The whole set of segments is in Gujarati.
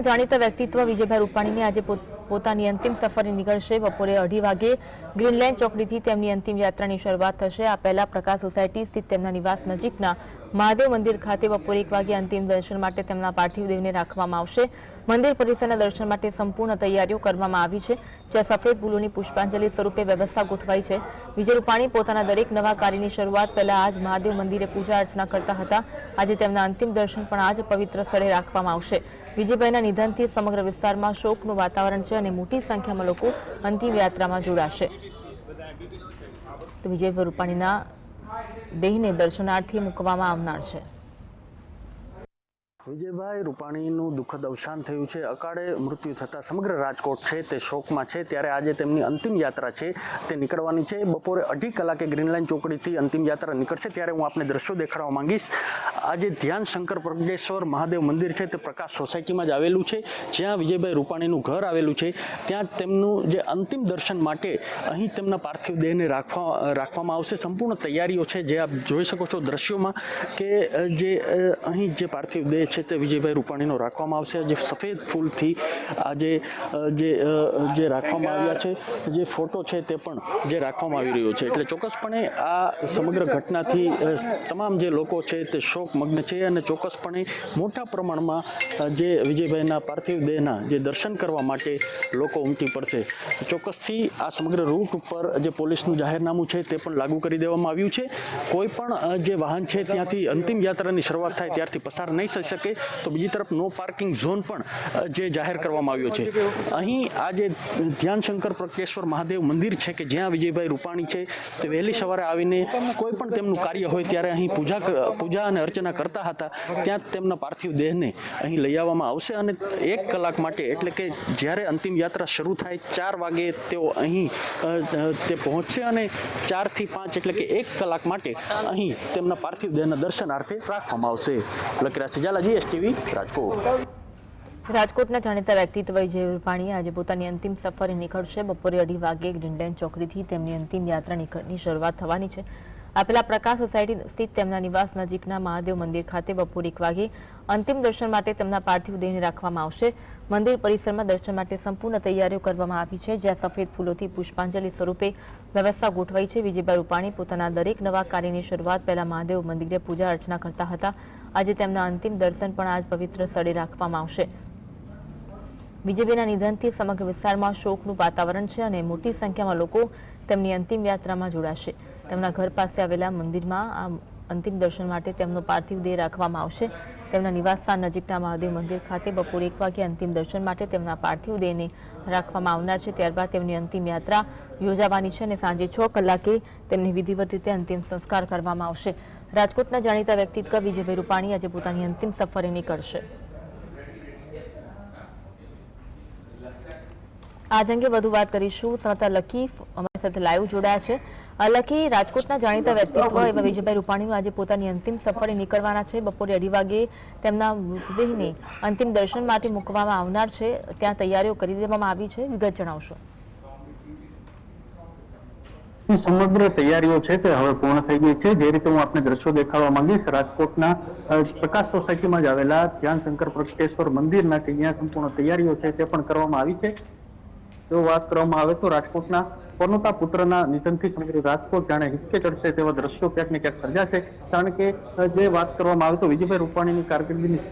જાણીતા વ્યક્તિત્વ વિજયભાઈ રૂપાણીની આજે પોતાની અંતિમ સફરે નીકળશે. બપોરે અઢી વાગે ગ્રીનલેન્ડ ચોકડીથી તેમની અંતિમ યાત્રાની શરૂઆત થશે. આ પહેલા પ્રકાશ સોસાયટી સ્થિત તેમના નિવાસ નજીકના મહાદેવ મંદિર ખાતે બપોરે એક વાગે અંતિમ દર્શન માટે તેમના પાર્થિવ દેહને રાખવામાં આવશે. મંદિર પરિસરના દર્શન માટે સંપૂર્ણ તૈયારીઓ કરવામાં આવી છે, જ્યાં સફેદ ફૂલોની પુષ્પાંજલિ સ્વરૂપે વ્યવસ્થા ગોઠવાઈ છે. વિજય રૂપાણી પોતાના દરેક નવા કાર્યની શરૂઆત પહેલા આજ મહાદેવ મંદિરે પૂજા અર્ચના કરતા હતા. આજે તેમના અંતિમ દર્શન પણ આજ પવિત્ર સ્થળે રાખવામાં આવશે. વિજયભાઈના નિધનથી સમગ્ર વિસ્તારમાં શોકનું વાતાવરણ છે અને મોટી સંખ્યામાં લોકો અંતિમ યાત્રામાં જોડાશે. તો વિજયભાઈ રૂપાણીના દેહને દર્શનાર્થી મૂકવામાં આવનાર છે. વિજયભાઈ રૂપાણીનું દુઃખદ અવસાન થયું છે. અકાળે મૃત્યુ થતાં સમગ્ર રાજકોટ છે તે શોકમાં છે. ત્યારે આજે તેમની અંતિમ યાત્રા છે તે નીકળવાની છે. બપોરે અઢી કલાકે ગ્રીનલાઇન ચોકડીથી અંતિમ યાત્રા નીકળશે. ત્યારે હું આપને દ્રશ્યો દેખાડવા માંગીશ. આજે ધ્યાન શંકર પ્રજ્ઞેશ્વર મહાદેવ મંદિર છે તે પ્રકાશ સોસાયટીમાં જ આવેલું છે. જ્યાં વિજયભાઈ રૂપાણીનું ઘર આવેલું છે. ત્યાં તેમનું જે અંતિમ દર્શન માટે અહીં તેમના પાર્થિવ દેહને રાખવા, રાખવામાં આવશે. સંપૂર્ણ તૈયારીઓ છે જે આપ જોઈ શકો છો દ્રશ્યોમાં કે જે અહીં જે પાર્થિવ દેહ છે તે વિજયભાઈ રૂપાણીનો રાખવામાં આવશે. જે સફેદ ફૂલથી આજે જે જે રાખવામાં આવ્યા છે, જે ફોટો છે તે પણ જે રાખવામાં આવી રહ્યો છે. એટલે ચોક્કસપણે આ સમગ્ર ઘટનાથી તમામ જે લોકો છે તે શોકમગ્ન છે અને ચોક્કસપણે મોટા પ્રમાણમાં જે વિજયભાઈના પાર્થિવ દેહના જે દર્શન કરવા માટે લોકો ઉમટી પડશે. ચોક્કસથી આ સમગ્ર રૂટ ઉપર જે પોલીસનું જાહેરનામું છે તે પણ લાગુ કરી દેવામાં આવ્યું છે. કોઈ પણ જે વાહન છે ત્યાંથી અંતિમ યાત્રાની શરૂઆત થાય ત્યારથી પસાર નહીં થઈ શકે, તો બીજી તરફ નો પાર્કિંગ ઝોન પણ જે જાહેર કરવામાં આવ્યો છે. અહીં આ જે ધ્યાનશંકર પ્રકેશ્વર મહાદેવ મંદિર છે કે જ્યાં વિજયભાઈ રૂપાણી છે, તે વહેલી સવારે આવીને કોઈ પણ તેમનું કાર્ય હોય ત્યારે અહીં પૂજા પૂજા અને અર્ચના કરતા હતા, ત્યાં તેમના પાર્થિવ દેહને અહીં લઈ આવવામાં આવશે અને એક કલાક માટે, એટલે કે જ્યારે અંતિમ યાત્રા શરૂ થાય, ચાર વાગે તેઓ અહીં તે પહોંચશે અને ચારથી પાંચ, એટલે કે એક કલાક માટે અહીં તેમના પાર્થિવ દેહના દર્શનાર્થે રાખવામાં આવશે. લકીરાજ સજાલા જીએસટીવી, રાજકોટ. રાજકોટના જાણીતા વ્યક્તિત્વ વિજય રૂપાણીએ આજે પોતાની અંતિમ સફરે નીકળશે. બપોરે અઢી વાગે ગ્રીનલેન્ડ ચોકડીથી તેમની અંતિમ યાત્રા નીકળની શરૂઆત થવાની છે. આ પહેલા પ્રકાશ સોસાયટી સ્થિત તેમના નિવાસ નજીકના મહાદેવ મંદિર ખાતે બપોરે એક વાગે અંતિમ દર્શન માટે તેમના પાર્થિવ દેહને રાખવામાં આવશે. મંદિર પરિસરમાં દર્શન માટે સંપૂર્ણ તૈયારીઓ કરવામાં આવી છે, જ્યાં સફેદ ફૂલોથી પુષ્પાંજલિ સ્વરૂપે વ્યવસ્થા ગોઠવાઈ છે. વિજયભાઈ રૂપાણી પોતાના દરેક નવા કાર્યની શરૂઆત પહેલા મહાદેવ મંદિરે પૂજા અર્ચના કરતા હતા. આજે તેમના અંતિમ દર્શન પણ આજ પવિત્ર સ્થળે રાખવામાં આવશે. બીજેપીના નિધનથી સમગ્ર વિસ્તારમાં શોકનું વાતાવરણ છે અને મોટી સંખ્યામાં લોકો તેમની અંતિમ યાત્રામાં જોડાશે. તેમના ઘર પાસે આવેલા મંદિરમાં આ અંતિમ દર્શન માટે તેમનો પાર્થિવ દેહ રાખવામાં આવશે. તેમના નિવાસસ્થાન નજીકના મહાદેવ મંદિર ખાતે બપોરે એક વાગે અંતિમ દર્શન માટે તેમના પાર્થિવ દેહને રાખવામાં આવનાર છે. ત્યારબાદ તેમની અંતિમ યાત્રા યોજાવાની છે અને સાંજે છ કલાકે તેમની વિધિવત રીતે અંતિમ સંસ્કાર કરવામાં આવશે. રાજકોટના જાણીતા વ્યક્તિત્વ વિજયભાઈ રૂપાણી આજે પોતાની અંતિમ સફરે નીકળશે. આજ અંગે વધુ વાત કરીશું. સાતા લકી સાથે લાઈવ જોડાયા છે. લકી રાજકોટના જાણીતા વ્યક્તિત્વ એવા વિજયભાઈ રૂપાણીનું આજે પોતાની અંતિમ સફરે નીકળવાના છે. બપોરે અઢી વાગે તેમના મૃતદેહને અંતિમ દર્શન માટે મૂકવામાં આવનાર છે. ત્યાં તૈયારીઓ કરી દેવામાં આવી છે. વિગત જણાવશો. સમગ્ર તૈયારીઓ છે તે હવે પૂર્ણ થઈ ગઈ છે. જે રીતે હું આપને દ્રશ્યો દેખાડવા માંગીશ રાજકોટના પ્રકાશ સોસાયટીમાં જ આવેલા ધ્યાન શંકર પ્રકટેશ્વર મંદિરના કે જ્યાં સંપૂર્ણ તૈયારીઓ છે તે પણ કરવામાં આવી છે. જો વાત કરવામાં આવે તો રાજકોટના પરનોતા પુત્રના નિધનથી સમગ્ર રાજકોટ જાણે હિચકે ચડશે તેવા દ્રશ્યો ક્યાંક ને ક્યાંક સર્જાશે કારણ કે જે વાત કરવામાં આવે તો વિજયભાઈ રૂપાણીની કારકિર્દીની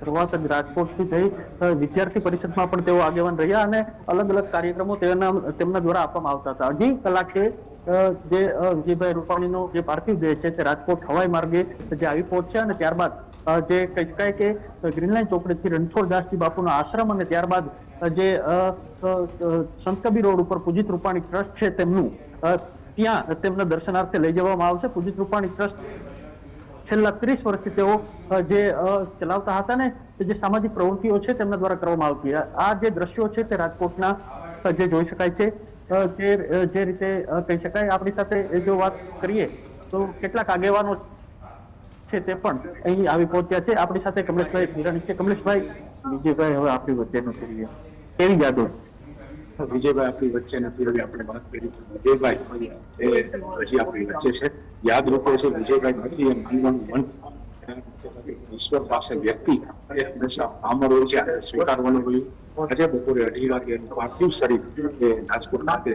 શરૂઆત જ રાજકોટથી થઈ. વિદ્યાર્થી પરિષદમાં પણ તેઓ આગેવાન રહ્યા અને અલગ અલગ કાર્યક્રમો તેના, તેમના દ્વારા આપવામાં આવતા હતા. અઢી કલાકે જે વિજયભાઈ રૂપાણીનો જે પાર્થિવ દેહ છે તે રાજકોટ હવાઈ માર્ગે જે આવી પહોંચ્યા અને ત્યારબાદ જે કહી શકાય કે ગ્રીનલાઇન ચોકડીથી રણછોડદાસજી બાપુનો આશ્રમ અને ત્યારબાદ જે સંત રોડ ઉપર પૂજિત રૂપાણી ટ્રસ્ટ છે તેમનું ત્યાં તેમના દર્શનાર્થે લઈ જવામાં આવશે. પૂજિત રૂપાણી ટ્રસ્ટ છેલ્લા ત્રીસ વર્ષથી તેઓ જે ચલાવતા હતા ને જે સામાજિક પ્રવૃત્તિઓ છે તેમના દ્વારા કરવામાં આવતી આ જે દ્રશ્યો છે તે રાજકોટના જે જોઈ શકાય છે જે જે રીતે કહી શકાય. આપણી સાથે જો વાત કરીએ, તો કેટલાક આગેવાનો છે તે પણ અહીં આવી પહોંચ્યા છે. આપણી સાથે કમલેશભાઈ હિરાણી છે. કમલેશભાઈ, વિજયભાઈ, હવે આપણી વચ્ચે નથી રહ્યા કેવી યાદો? વિજયભાઈ, આપણી વચ્ચે નથી રહી આપણે વાત કરી. વિજયભાઈ એ હજી આપણી વચ્ચે છે. યાદ રૂપે છે, વિજયભાઈ નથી એ માનવાનું મન. ઈશ્વર પાસે વ્યક્તિ. એ હંમેશા હોય છે સ્વીકારવાનું રહ્યું આજે બપોરે અઢી વાગે પાર્થિવ શરીર એ રાજકોટ ખાતે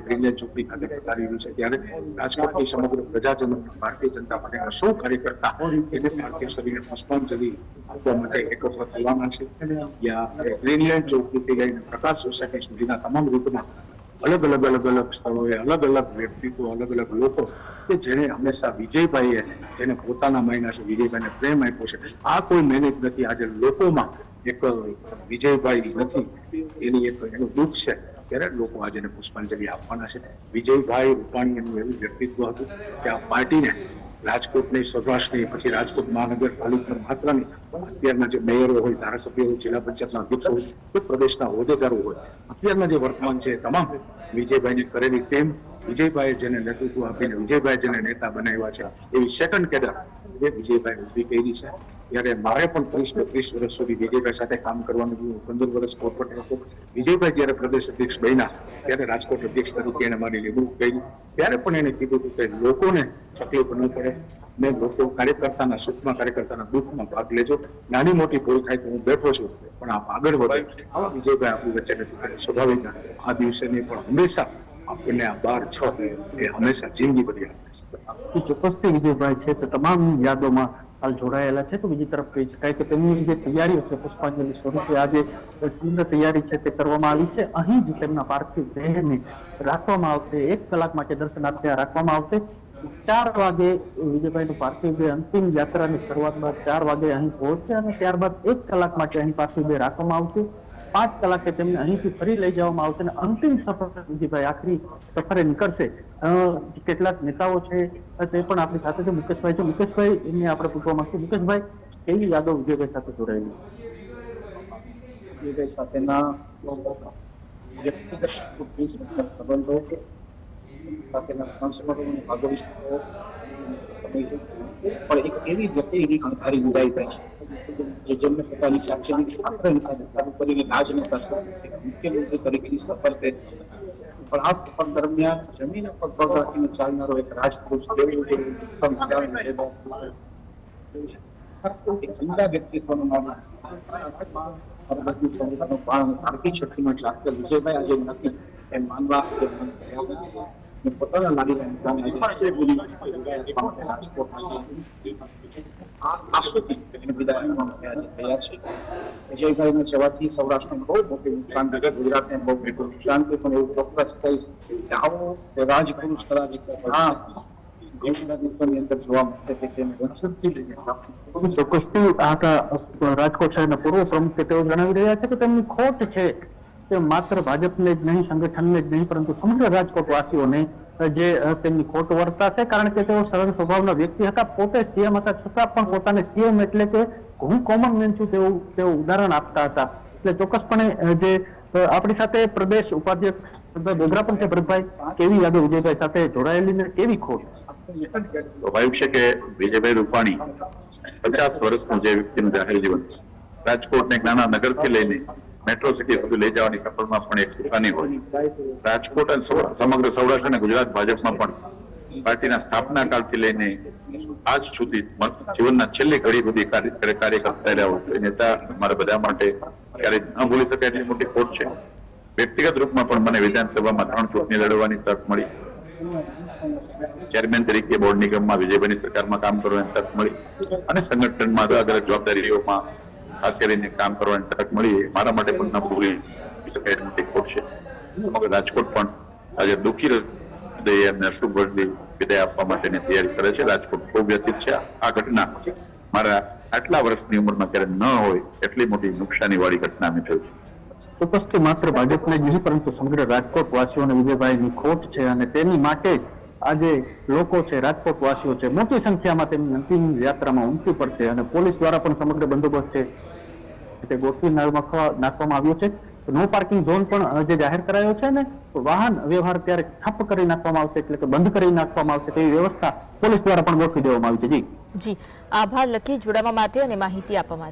ખાતે પધારી છે. ત્યારે રાજકોટની સમગ્ર પ્રજાજનો ભારતીય જનતા પાર્ટીના સૌ કાર્યકર્તા એને પાર્થિવ શરીરને પુષ્પાંજલિ આપવા માટે એકત્ર થવાના છે. યા ગ્રીનલેન્ડ ચોકડીથી લઈને પ્રકાશ સોસાયટી સુધીના તમામ રૂટમાં અલગ અલગ અલગ અલગ સ્થળોએ અલગ અલગ વ્યક્તિત્વ, અલગ અલગ લોકો કે જેને હંમેશા વિજયભાઈએ જેને પોતાના માયના છે, વિજયભાઈને પ્રેમ આપ્યો છે. આ કોઈ મહેનત નથી. આજે લોકોમાં એક વિજયભાઈ નથી. એની એક એનું દુઃખ છે ત્યારે લોકો આજે પુષ્પાંજલિ આપવાના છે. વિજયભાઈ રૂપાણી એનું એવું વ્યક્તિત્વ હતું કે આ પાર્ટીને રાજકોટની સૌરાષ્ટ્રની, પછી રાજકોટ મહાનગરપાલિકા માત્ર અત્યારના જે મેયરો હોય, ધારાસભ્યો હોય, જિલ્લા પંચાયતના અધ્યક્ષ હોય, કે પ્રદેશના હોદ્દેદારો હોય, અત્યારના જે વર્તમાન છે તમામ વિજયભાઈની કરેલી તેમ વિજયભાઈએ જેને નેતૃત્વ આપીને વિજયભાઈ જેને નેતા બનાવ્યા છે, એવી સેકન્ડ કેડર એ વિજયભાઈ ઊભી કરી છે. ત્યારે મારે પણ ત્રીસ બત્રીસ વર્ષ સુધી વિજયભાઈ સાથે કામ કરવાનું થયું પંદર વર્ષ કોર્પોરેટ હતો. વિજયભાઈ જયારે પ્રદેશ અધ્યક્ષ બન્યા, ત્યારે રાજકોટ અધ્યક્ષ તરીકે એને મારી નિમણૂક કરી. ત્યારે પણ એને કીધું હતું કે લોકોને તકલીફ ન પડે, ને લોકો કાર્યકર્તાના સુખમાં, કાર્યકર્તાના દુઃખમાં ભાગ લેજો. નાની મોટી ભૂલ થાય તો હું બેઠો છું, પણ આપ આગળ વધો. આવા વિજયભાઈ આપણી વચ્ચે નથી સ્વાભાવિક આ દિવસે નહીં પણ હંમેશા આપણને આ બાર છ એ હંમેશા જિંદગી બધી આપે છે. ચોક્કસથી વિજયભાઈ છે, તો તમામ યાદોમાં હાલ જોડાયેલા છે. તો બીજી તરફ કહી શકાય કે તેમની જે તૈયારીઓ છે, પુષ્પાંજલિ સ્વરૂપે આજે સુંદર તૈયારી છે તે કરવામાં આવી છે. અહીં જ તેમના પાર્થિવ દેહને રાખવામાં આવશે. એક કલાક માટે દર્શનાર્થે રાખવામાં આવશે. ચાર વાગે વિજયભાઈનું પાર્થિવ દેહ અંતિમ યાત્રાની શરૂઆત બાદ ચાર વાગે અહીં પહોંચશે અને ત્યારબાદ એક કલાક માટે અહીં પાર્થિવ દેહ રાખવામાં આવશે. પાંચ કલાકે તેમને અહીંથી ફરી લઈ જવામાં આવશે અને અંતિમ સફર વિજયભાઈ આખરી સફરે નીકળશે. કેટલાક નેતાઓ છે તે પણ આપણી સાથે છે. મુકેશભાઈ છે. મુકેશભાઈ, એમને આપણે પૂછવા માંગશું. મુકેશભાઈ, કેવી યાદો વિજયભાઈ સાથે જોડાયેલી? વિજયભાઈ સાથેના વ્યક્તિગત સંબંધો સાથેના સંસ્મરણો ભાગવિષ્ઠો પણ એક એવી વ્યક્તિ એની અણધારી વિદાય થાય છે જે જેમને પોતાની સાક્ષીની પાત્ર ચાલુ કરીને રાજનેતા મુખ્યમંત્રી તરીકેની સફર તે પણ આ સફર દરમિયાન જમીન પર પગ રાખીને ચાલનારો એક રાજપુરુષ કેવું છે. ઉત્તમ વિચારને એ બાબત ખાસ કરીને એક ઉમદા વ્યક્તિત્વનો માણસ અરબી સંગઠનનો પણ તાર્કિક શક્તિમાં જાગતા વિજયભાઈ આજે નથી. એમ માનવા પોતાના બોલી વિદાય આપવા માટે આજે તૈયાર છે વિજયભાઈના જવાથી સૌરાષ્ટ્રને બહુ મોટી નુકસાન થયું ગુજરાતને બહુ મોટું નુકસાન થયું પણ એવું કે આવો આ રાજકોટ શહેરના પૂર્વ પ્રમુખ તેઓ જણાવી રહ્યા છે કે તેમની ખોટ છે. માત્ર ભાજપને જ નહીં, સંગઠનને જ નહીં, પરંતુ સમગ્ર રાજકોટવાસીઓને જે તેમની ખોટ વર્તાશે કારણ કે તેઓ સરળ સ્વભાવના વ્યક્તિ હતા, પોતે સીએમ હતા, છતાં પણ પોતાને સીએમ એટલે કે હું કોમન મેન છું તેવું તેઓ ઉદાહરણ આપતા હતા. એટલે ચોક્કસપણે જે આપણી સાથે પ્રદેશ ઉપાધ્યક્ષ ડોગરા પણ છે, ભરતભાઈ, કેવી યાદો વિજયભાઈ સાથે જોડાયેલી ને કેવી ખોટ? સ્વાભાવિક છે કે વિજયભાઈ રૂપાણી પચાસ વર્ષનું જે વ્યક્તિનું જાહેર જીવન રાજકોટને નાના નગરથી લઈને મેટ્રો સિટી સુધી લઈ જવાની સફળમાં પણ એક સુકાની હોય. રાજકોટ અને સમગ્ર સૌરાષ્ટ્ર અને ગુજરાત ભાજપમાં પણ પાર્ટીના સ્થાપના કાળથી લઈને આજ સુધી જીવનના છેલ્લી ઘડી બધી કાર્ય કરતા રહ્યા હોય નેતા અમારા બધા માટે ક્યારેય ન ભૂલી શકાય એટલી મોટી ખોટ છે. વ્યક્તિગત રૂપમાં પણ મને વિધાનસભામાં ત્રણ ચૂંટણી લડવાની તક મળી. ચેરમેન તરીકે બોર્ડ નિગમમાં વિજયભાઈની સરકારમાં કામ કરવાની તક મળી. અને સંગઠનમાં અલગ અલગ જવાબદારીઓમાં ખાસ કરીને કામ કરવાની તક મળી મારા માટે પણ ખોટ છે. સમગ્ર રાજકોટ પણ આજે દુઃખી એમને અશ્રુભરી વિદાય આપવા માટેની તૈયારી કરે છે. રાજકોટ ખૂબ વ્યથિત છે. આ ઘટના મારા આટલા વર્ષની ઉંમરમાં ક્યારે ન હોય એટલી મોટી નુકસાની વાળી ઘટના અમે થયું છે. ચોક્કસથી માત્ર ભાજપને જ નહીં, પરંતુ સમગ્ર રાજકોટ વાસીઓને વિજયભાઈની ખોટ છે અને તેની માટે આજે લોકો છે રાજકોટ વાસીઓ છે, મોટી સંખ્યામાં તેમની અંતિમ યાત્રામાં ઉમટી પડશે અને પોલીસ દ્વારા પણ સમગ્ર બંદોબસ્ત છે. તે ગોઠવી નાખવામાં આવ્યો છે. નો પાર્કિંગ ઝોન પણ જે જાહેર કરાયો છે ને વાહન વ્યવહાર ત્યારે ઠપ કરી નાખવામાં આવશે, એટલે કે બંધ કરી નાખવામાં આવશે, તેવી વ્યવસ્થા પોલીસ દ્વારા પણ ગોઠવી દેવામાં આવી છે. જી. જી. આભાર, લખી જોડાવા માટે અને માહિતી આપવા માટે.